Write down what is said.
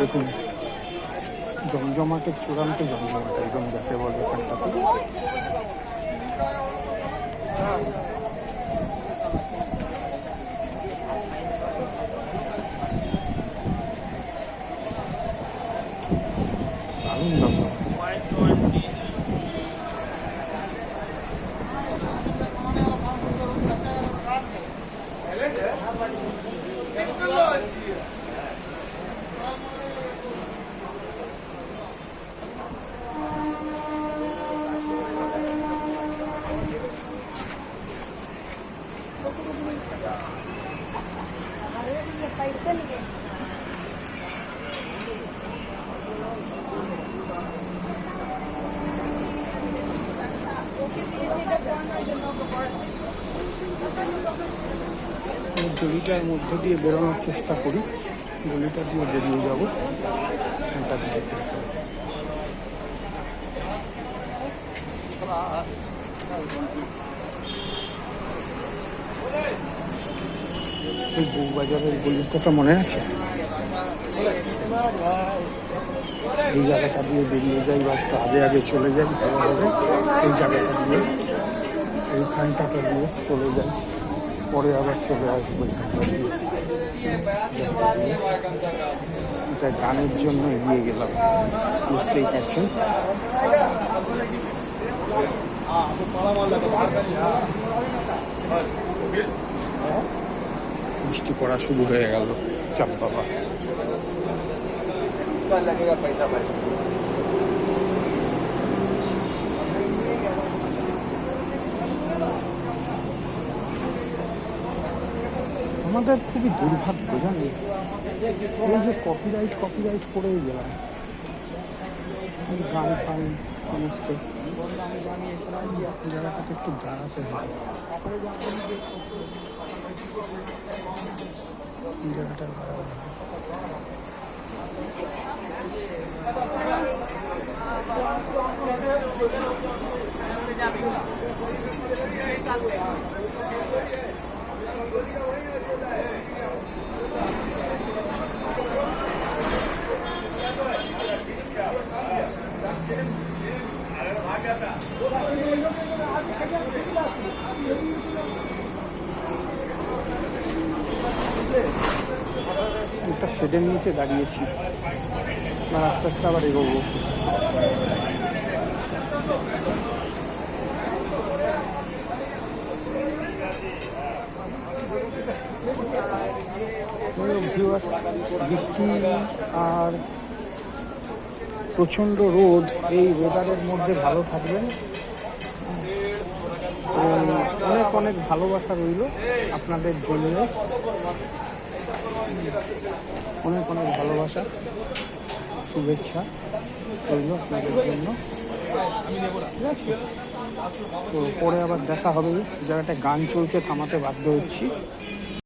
দেখুন জমজমাটের চূড়ান্ত জমজমাট একদম যাকে বলে এখানটাতে দারুণ জমজমাট গলিটার মধ্য দিয়ে বেরোনোর চেষ্টা করি। গলিটা দিয়ে বেরিয়ে যাব। এখানটা দিয়ে। এই বউবাজারের গলিটাটা মনে আছে? এই জায়গাটা দিয়ে বেরিয়ে যাই বা একটু আগে আগে চলে যাই, ভালো হবে। এই জায়গাটা দিয়ে এইখানটাটা দিয়ে চলে যাই। পরে আবার চলে আসব এটা গানের জন্য এগিয়ে গেলাম। বুঝতেই পারছেন? বৃষ্টি পড়া শুরু হয়ে গেল। চাপ বাবা। আমাদের খুবই দুর্ভাগ্য জানি এই যে কপিরাইট কপিরাইট করেই গেলাম। গান ফান সমস্ত। জায়গাটাতে একটু দাঁড়াতে হবে জায়গাটা। একটা শেডের নিচে দাঁড়িয়েছি। আর আস্তে আস্তে আবার এগোবো। বৃষ্টি আর প্রচণ্ড রোদ, এই ওয়েদারের মধ্যে ভালো থাকবেন। অনেক অনেক ভালোবাসা রইল আপনাদের জন্য। অনেক অনেক ভালোবাসা, শুভেচ্ছা রইল আপনাদের জন্য। তো পরে আবার দেখা হবে। জায়গাটা গান চলছে থামাতে বাধ্য হচ্ছি।